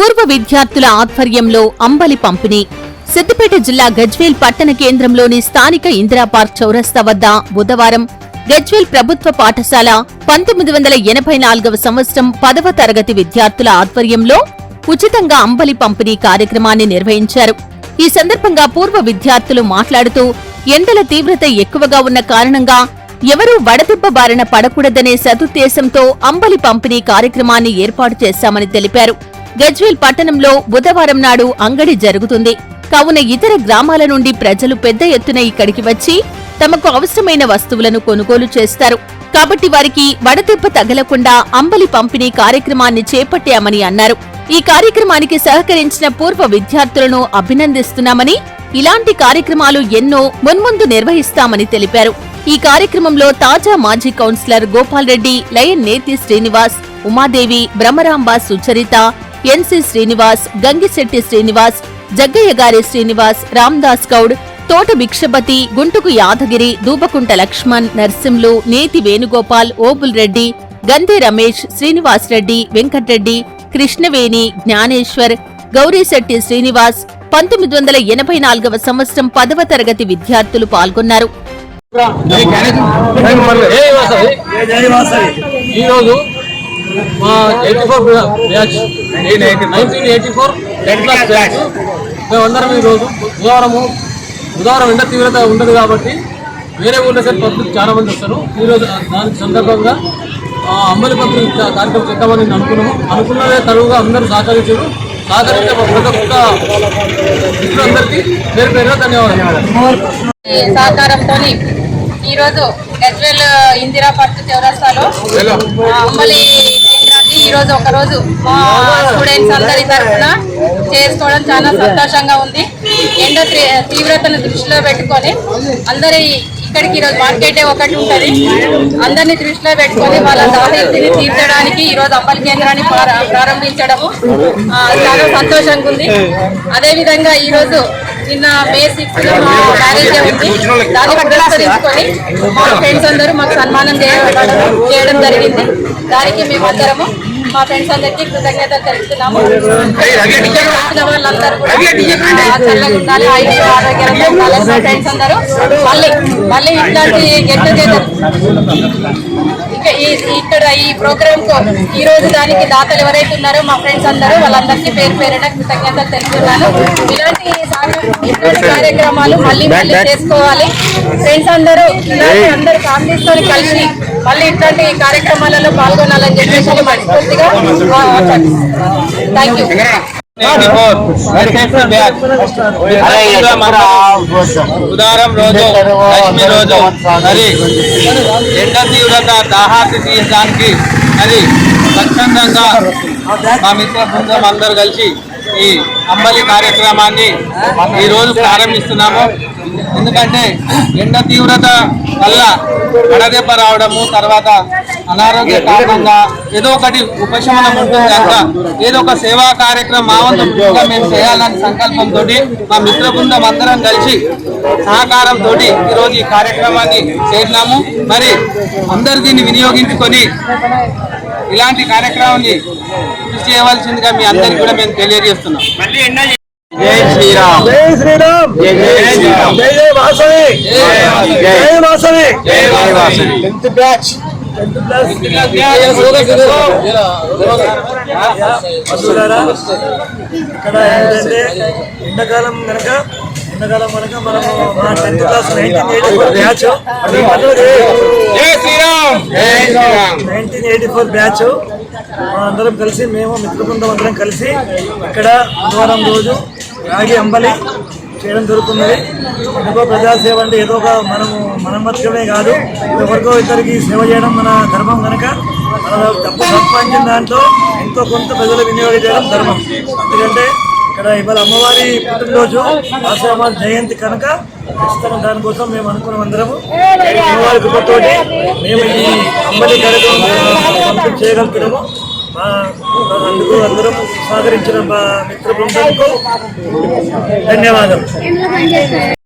పూర్వ విద్యార్థుల ఆధ్వర్యంలో అంబలి పంపిణీ. సిద్దిపేట జిల్లా గజ్వేల్ పట్టణ కేంద్రంలోని స్థానిక ఇందిరాపార్క్ చౌరస్తా వద్ద బుధవారం గజ్వేల్ ప్రభుత్వ పాఠశాల పంతొమ్మిది వందల ఎనభై నాలుగవ సంవత్సరం పదవ తరగతి విద్యార్థుల ఆధ్వర్యంలో ఉచితంగా అంబలి పంపిణీ కార్యక్రమాన్ని నిర్వహించారు. ఈ సందర్భంగా పూర్వ విద్యార్థులు మాట్లాడుతూ ఎండల తీవ్రత ఎక్కువగా ఉన్న కారణంగా ఎవరూ వడదెబ్బ బారిన పడకూడదనే సదుద్దేశంతో అంబలి పంపిణీ కార్యక్రమాన్ని ఏర్పాటు చేశామని తెలిపారు. గజ్వేల్ పట్టణంలో బుధవారం నాడు అంగడి జరుగుతుంది. కావున ఇతర గ్రామాల నుండి ప్రజలు పెద్ద ఎత్తున ఇక్కడికి వచ్చి తమకు అవసరమైన వస్తువులను కొనుగోలు చేస్తారు. కాబట్టి వారికి వడదెబ్బ తగలకుండా అంబలి పంపిణీ కార్యక్రమాన్ని చేపట్టామని అన్నారు. ఈ కార్యక్రమానికి సహకరించిన పూర్వ విద్యార్థులను అభినందిస్తున్నామని ఇలాంటి కార్యక్రమాలు ఎన్నో మున్ముందు నిర్వహిస్తామని తెలిపారు. ఈ కార్యక్రమంలో తాజా మాజీ councillor Gopal Reddy lion Neti Srinivas Umadevi Brahmaramba Sucharita NC Srinivas Gangisetti Srinivas Jaggayya గారి శ్రీనివాస్ రామ్దాస్ గౌడ్ తోట భిక్షపతి గుంటుకు యాదగిరి దూబకుంట లక్ష్మణ్ నర్సింలు నేతి వేణుగోపాల్ ఓబుల్ రెడ్డి గంధే రమేష్ శ్రీనివాస్ రెడ్డి వెంకట్రెడ్డి కృష్ణవేణి జ్ఞానేశ్వర్ గౌరీశెట్టి శ్రీనివాస్ పంతొమ్మిది వందల ఎనభై నాలుగవ సంవత్సరం పదవ తరగతి విద్యార్థులు పాల్గొన్నారు. ఈరోజు మా eighty four batch. Nineteen eighty four tenth class batch మేమందరం ఈరోజు బుధవారము బుధవారం ఎండ తీవ్రత ఉండదు కాబట్టి వేరే ఊళ్ళో సరే పబ్లిక్ చాలా మంది వస్తారు. ఈరోజు దానికి సందర్భంగా ఆ, అంబలి పంపిణీ కా- కార్యక్రమం చేద్దామని నేను అనుకున్నాము. అనుకున్నదే తరువుగా అందరూ సహకరించారు. సహకరించే ప్రతి ఒక్క మిత్రులందరికీ పేరు పేరుగా ధన్యవాదాలు. సహకారంతో ఈరోజు గజ్వేల్ ఇందిరా పార్క్ చౌరస్తాలో అంబలి ఈరోజు ఒక రోజు మా స్టూడెంట్స్ అందరి తరఫున చేసుకోవడం చాలా సంతోషంగా ఉంది. ఎండ తీ- తీవ్రతను దృష్టిలో పెట్టుకొని అందరి ఇక్కడికి ఈరోజు మార్కెట్ ఒకటి ఉంటుంది. అందరినీ దృష్టిలో పెట్టుకొని వాళ్ళ దాహీతిని తీర్చడానికి ఈరోజు అంబల్ కేంద్రాన్ని ప్రారంభించడము చాలా సంతోషంగా ఉంది. అదేవిధంగా ఈరోజు నిన్న మే సిక్స్త్ మా మ్యారేజ్ ఉంది. దాన్ని పురస్కరించుకొని మా ఫ్రెండ్స్ అందరూ మాకు సన్మానం చేయడం జరిగింది. దానికి మేమందరము మా ఫ్రెండ్స్ అందరికీ కృతజ్ఞతలు తెలుపుతున్నాము. వాళ్ళందరూ చల్లగా ఉండాలి ఆయుష్ ఆరోగ్యంగా ఉండాలి మా ఫ్రెండ్స్ అందరూ. మళ్ళీ మళ్ళీ ఇట్లాంటి గెట్ టుగెదర్ ఇక్కడ ఈ ప్రోగ్రామ్కు ఈ రోజు దానికి దాతలు ఎవరైతే ఉన్నారో మా ఫ్రెండ్స్ అందరూ వాళ్ళందరికీ పేరు పేరున కృతజ్ఞతలు తెలుపుతున్నాను. ఇలాంటి కార్యక్రమాలు మళ్ళీ మళ్ళీ చేసుకోవాలి. ఫ్రెండ్స్ అందరూ ఇలాంటి అందరూ ఫ్యామిలీస్తో కలిసి మళ్ళీ ఇట్లాంటి కార్యక్రమాలలో పాల్గొనాలని చెప్పేసి మనస్ఫూర్తిగా థ్యాంక్ యూ ఉదారం రోజు లక్ష్మి రోజు మరి ఎండ తీవ్రత దాహార్తి తీయడానికి మరి స్వచ్ఛందంగా మా మిత్ర బృందం అందరూ కలిసి ఈ అంబలి కార్యక్రమాన్ని ఈరోజు ప్రారంభిస్తున్నాము. ఎందుకంటే ఎండ తీవ్రత వల్ల వడదెబ్బ రావడము తర్వాత అనారోగ్య కారణంగా ఏదో ఒకటి ఉపశమనం ఉంటుంది కనుక ఏదో ఒక సేవా కార్యక్రమం మా మేము చేయాలని సంకల్పంతో మా మిత్ర బృందం అందరం కలిసి సహకారంతో ఈరోజు ఈ కార్యక్రమాన్ని చేసినాము మరి అందరు దీన్ని వినియోగించుకొని ఇలాంటి కార్యక్రమాన్ని కృషి చేయవలసిందిగా మీ అందరికీ కూడా మేము తెలియజేస్తున్నాం. జై శ్రీరామ్. జై శ్రీరామ్. జై జై శ్రీరామ్. జై జై వాసవి. జై. జై వాసవి. జై వాసవి. Tenth batch. ఇక్కడ ఏంటంటే ఎండాకాలం కనుక ఎండాకాలం కనుక మనము మా tenth class nineteen eighty four batch nineteen eighty four batch అందరం కలిసి మేము మిత్రబృందం అందరం కలిసి ఇక్కడ బుధవారం రోజు రాగి అంబలి చేయడం జరుగుతున్నది. ఎందుకో ప్రజాసేవ అంటే ఏదో ఒక మనము మనం బతకమే కాదు ఎవరికో ఇద్దరికి సేవ చేయడం మన ధర్మం కనుక మన డబ్బు సంపాదించిన దాంట్లో ఎంతో కొంత ప్రజలు వినియోగించడం ధర్మం. ఎందుకంటే ఇక్కడ ఇవాళ అమ్మవారి పుట్టినరోజు ఆశ్రమ జయంతి కనుక ఖచ్చితంగా దానికోసం మేము అనుకున్నాం అందరము. అమ్మవారి కృపతోటి మేము ఈ అంబలి కార్యక్రమం పంపిణీ చేయగలుగుతున్నాము. మా అందుకు అందరం సహకరించిన మా మిత్ర బృందానికి ధన్యవాదాలు